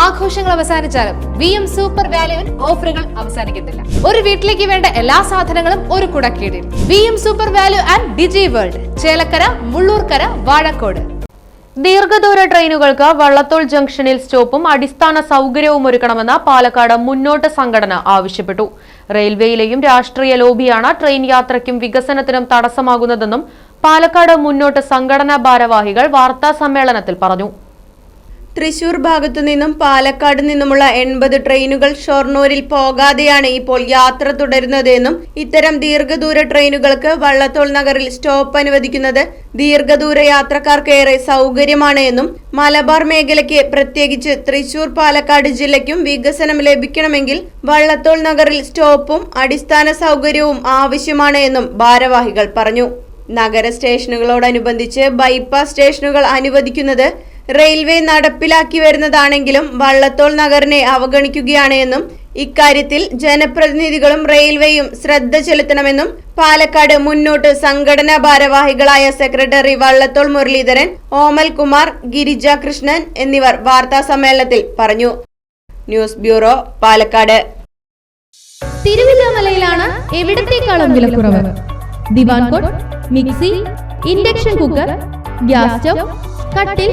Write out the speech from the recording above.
ആഘോഷങ്ങൾ അവസാനിച്ചാലും V M super വാല്യുവിൽ ഓഫറുകൾ അവസാനിക്കുന്നില്ല ഒരു വീട്ടിലേക്ക് വേണ്ട എല്ലാ സാധനങ്ങളും ഒരു കുടക്കീടിൽ. V M super value and digi world Chelakkara Mullurkara Vazhakkode. ദീർഘദൂര ട്രെയിനുകൾക്ക് വള്ളത്തോൾ ജംഗ്ഷനിൽ സ്റ്റോപ്പും അടിസ്ഥാന സൗകര്യവും ഒരുക്കണമെന്ന് പാലക്കാട് മുന്നോട്ട് സംഘടന ആവശ്യപ്പെട്ടു. റെയിൽവേയിലെയും രാഷ്ട്രീയ ലോബിയാണ് ട്രെയിൻ യാത്രയ്ക്കും വികസനത്തിനും തടസ്സമാകുന്നതെന്നും പാലക്കാട് മുന്നോട്ട് സംഘടനാ ഭാരവാഹികൾ വാർത്താ സമ്മേളനത്തിൽ പറഞ്ഞു. തൃശൂർ ഭാഗത്തു നിന്നും പാലക്കാട് നിന്നുമുള്ള എൺപത് ട്രെയിനുകൾ ഷൊർണൂരിൽ പോകാതെയാണ് ഇപ്പോൾ യാത്ര തുടരുന്നതെന്നും ഇത്തരം ദീർഘദൂര ട്രെയിനുകൾക്ക് വള്ളത്തോൾ നഗറിൽ സ്റ്റോപ്പ് അനുവദിക്കുന്നത് ദീർഘദൂര യാത്രക്കാർക്കേറെ സൗകര്യമാണ് എന്നും മലബാർ മേഖലയ്ക്ക് പ്രത്യേകിച്ച് തൃശൂർ പാലക്കാട് ജില്ലയ്ക്കും വികസനം ലഭിക്കണമെങ്കിൽ വള്ളത്തോൾ നഗറിൽ സ്റ്റോപ്പും അടിസ്ഥാന സൗകര്യവും ആവശ്യമാണ് എന്നും ഭാരവാഹികൾ പറഞ്ഞു. നഗര സ്റ്റേഷനുകളോടനുബന്ധിച്ച് ബൈപ്പാസ് സ്റ്റേഷനുകൾ അനുവദിക്കുന്നത് റെയിൽവേ നടപ്പിലാക്കി വരുന്നതാണെങ്കിലും വള്ളത്തോൾ നഗറിനെ അവഗണിക്കുകയാണ് എന്നും ഇക്കാര്യത്തിൽ ജനപ്രതിനിധികളും റെയിൽവേയും ശ്രദ്ധ ചെലുത്തണമെന്നും പാലക്കാട് മുന്നോട്ട് സംഘടനാ ഭാരവാഹികളായ സെക്രട്ടറി വള്ളത്തോൾ മുരളീധരൻ ഓമൽ കുമാർ ഗിരിജ കൃഷ്ണൻ എന്നിവർ വാർത്താ സമ്മേളനത്തിൽ പറഞ്ഞു. News bureau Palakkad. തിരുവില്ലാമലയിലാണ് എവിടത്തേക്കാളും വിലക്കുറവ്? ദിവാൻ mixie induction cooker gas stove കട്ടിൽ